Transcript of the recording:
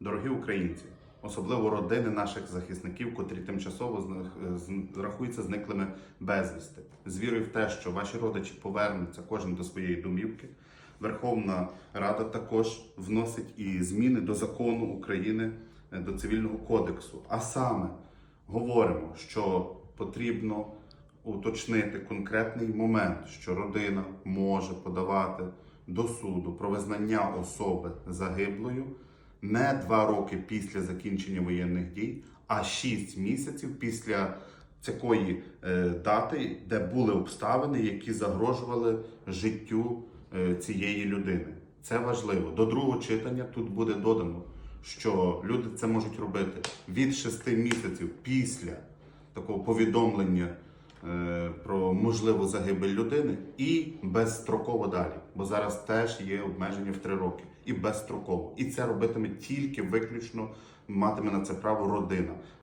Дорогі українці, особливо родини наших захисників, котрі тимчасово зна- рахуються зниклими безвісти, з вірою в те, що ваші родичі повернуться кожен до своєї домівки. Верховна Рада також вносить і зміни до закону України е, до цивільного кодексу. А саме говоримо, що потрібно уточнити конкретний момент, що родина може подавати до суду про визнання особи загиблою не два роки після закінчення воєнних дій, а шість місяців після такої е, дати, де були обставини, які загрожували життю е, цієї людини. Це важливо. До другого читання тут буде додано, що люди це можуть робити від шести місяців після такого повідомлення можливу загибель людини і безстроково далі. Бо зараз теж є обмеження в три роки і безстроково. І це робитиме тільки виключно матиме на це право родина.